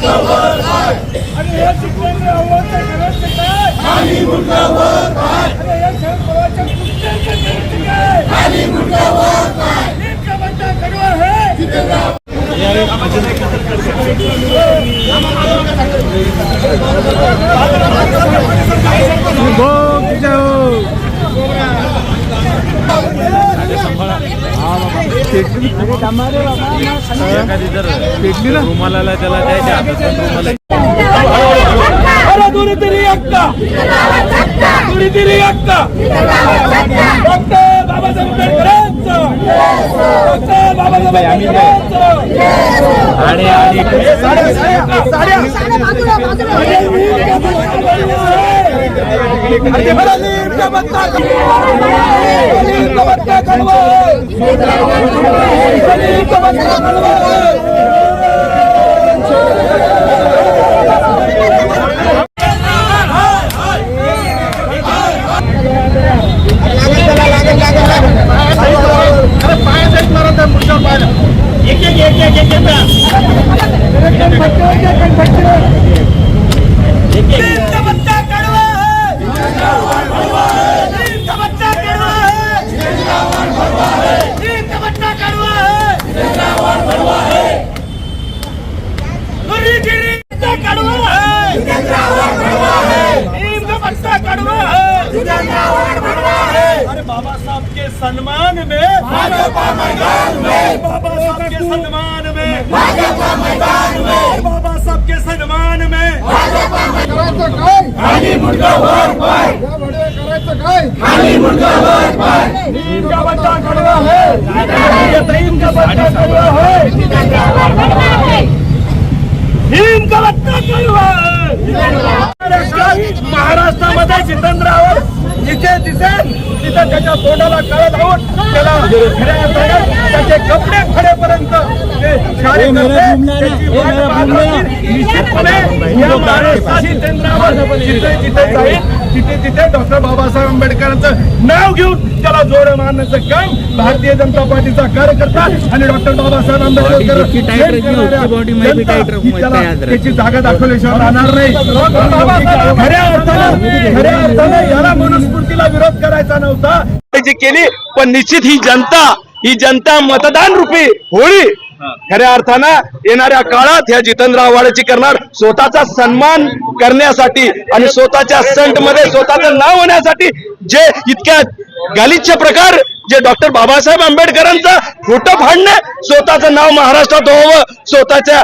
आणि हे जितेंद्र आव्हाडचं करायचं काय अरे या शरद पवारच्या कुत्र्यांचं करायचं काय नीट का बंदा कडवा पेटली ना रुमालाला त्याला द्यायच्या हातात रुमाला अरे दुरी तरी अक्का दुरी तरी अक्का डॉक्टर बाबासाहेब आंबेडकरांचं डॉक्टर बाबासाहेब आंबेडकरांचं आणि आणि एक एक सम्मान में। भाजपा मैदान में। बाबा साहब के सम्मान में। भाजपा मैदान में। बाबा साहब के सम्मान में। खाली मुर्गा वर पाय खाली मुर्गा वर पाय नीम का बच्चा कड़वा है। नीम का बच्चा कड़वा है। नीम का बच्चा कड़वा है। महाराष्ट्रामध्ये जितेंद्र आव्हाड जिथे दिसेल तिथं त्याच्या तोंडाला कळ लावून त्याला त्याचे कपडे खडेपर्यंत. निश्चितपणे या जिथे जिथे जाईल. तिथे तिथे डॉक्टर बाबासाहेब आंबेडकरांचं नाव घेऊन त्याला जोड मारण्याचं काम भारतीय जनता पार्टीचा कार्यकर्ता आणि डॉक्टर बाबासाहेब आंबेडकर ही. त्याची जागा दाखवल्याशिवाय राहणार नाही. खऱ्या अर्थानं खऱ्या अर्थानं याला मनुस्मृतीला विरोध करायचा नव्हता. जी केली पण निश्चित ही जनता ही जनता मतदान रूपी होळी. खऱ्या अर्थानं येणाऱ्या काळात ह्या जितेंद्र आव्हाडाची करणार स्वतःचा सन्मान करण्यासाठी आणि स्वतःच्या संटमध्ये स्वतःचं नाव होण्यासाठी जे इतक्या गालिच्छ प्रकार जे डॉक्टर बाबासाहेब आंबेडकरांचं फोटो फाडणं स्वतःचं नाव महाराष्ट्रात व्हावं स्वतःच्या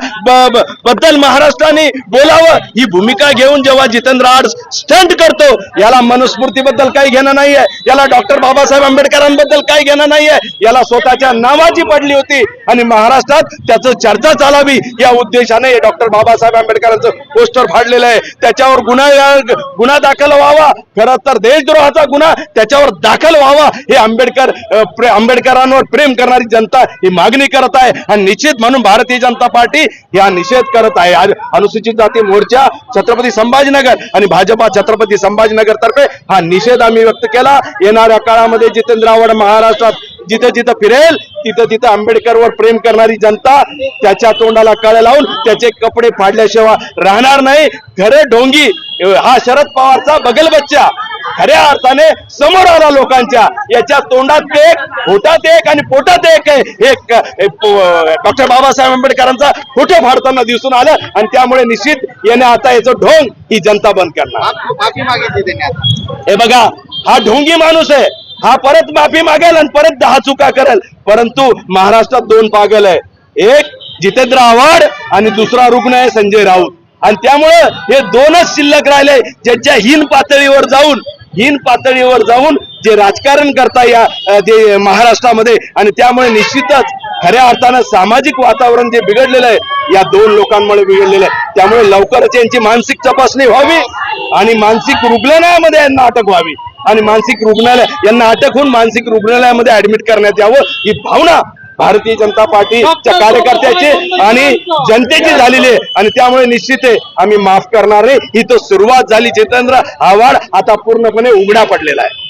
बद्दल महाराष्ट्राने बोलावं ही भूमिका घेऊन जेव्हा जितेंद्र आड स्टंट करतो याला मनुस्मृतीबद्दल काही घेणं नाहीये याला डॉक्टर बाबासाहेब आंबेडकरांबद्दल काही घेणं नाहीये याला स्वतःच्या नावाची पडली होती आणि महाराष्ट्रात त्याचं चर्चा चालावी या उद्देशाने हे डॉक्टर बाबासाहेब आंबेडकरांचं पोस्टर फाडलेलं आहे. त्याच्यावर गुन्हा गुन्हा दाखल व्हावा खरं तर देशद्रोहाचा गुन्हा त्याच्यावर दाखल व्हावा हे आंबेडकर आंबेडकरांवर प्रेम करणारी जनता ही मागणी करत आहे आणि निश्चित म्हणून भारतीय जनता पार्टी या निषेध करत आहे. आज अनुसूचित जाती मोर्चा छत्रपती संभाजीनगर आणि भाजपा छत्रपती संभाजीनगर तर्फे हा निषेध आम्ही व्यक्त केला. येणाऱ्या काळामध्ये जितेंद्र आव्हाड महाराष्ट्रात जिथं जिथं फिरेल तिथं तिथं आंबेडकरवर प्रेम करणारी जनता त्याच्या तोंडाला कळ लावून त्याचे कपडे फाडल्याशिवाय राहणार नाही. खरे ढोंगी हा शरद पवारचा बगल बच्चा. खऱ्या अर्थाने समोर आला लोकांच्या. याच्या तोंडात एक होटात एक आणि पोटात एक आहे. एक डॉक्टर बाबासाहेब आंबेडकरांचा फोटो फाडताना दिसून आलं आणि त्यामुळे निश्चित याने आता याचं ढोंग ही जनता बंद करणार. हे बघा हा ढोंगी माणूस आहे. हा परत माफी मागेल आणि परत दहा चुका करेल. परंतु महाराष्ट्रात दोन पागल आहे. एक जितेंद्र आव्हाड आणि दुसरा रुग्ण आहे संजय राऊत. आणि त्यामुळं हे दोनच शिल्लक राहिले ज्यांच्या हीन पातळीवर जाऊन हीन पातळीवर जाऊन जे राजकारण करता या जे महाराष्ट्रामध्ये आणि त्यामुळे निश्चितच खऱ्या अर्थानं सामाजिक वातावरण जे बिघडलेलं आहे या दोन लोकांमुळे बिघडलेलं आहे. त्यामुळे लवकरच यांची मानसिक तपासणी व्हावी आणि मानसिक रुग्णालयामध्ये यांना अटक व्हावी. आणि मानसिक रुग्णालय यांना अटक होऊन मानसिक रुग्णालयामध्ये ऍडमिट करण्यात यावं ही भावना भारतीय जनता पार्टीच्या कार्यकर्त्याची आणि जनतेची झालेली आहे. आणि त्यामुळे निश्चित आहे आम्ही माफ करणार नाही. ही तो सुरुवात झाली. जितेंद्र आव्हाड आता पूर्णपणे उघडा पडलेला आहे.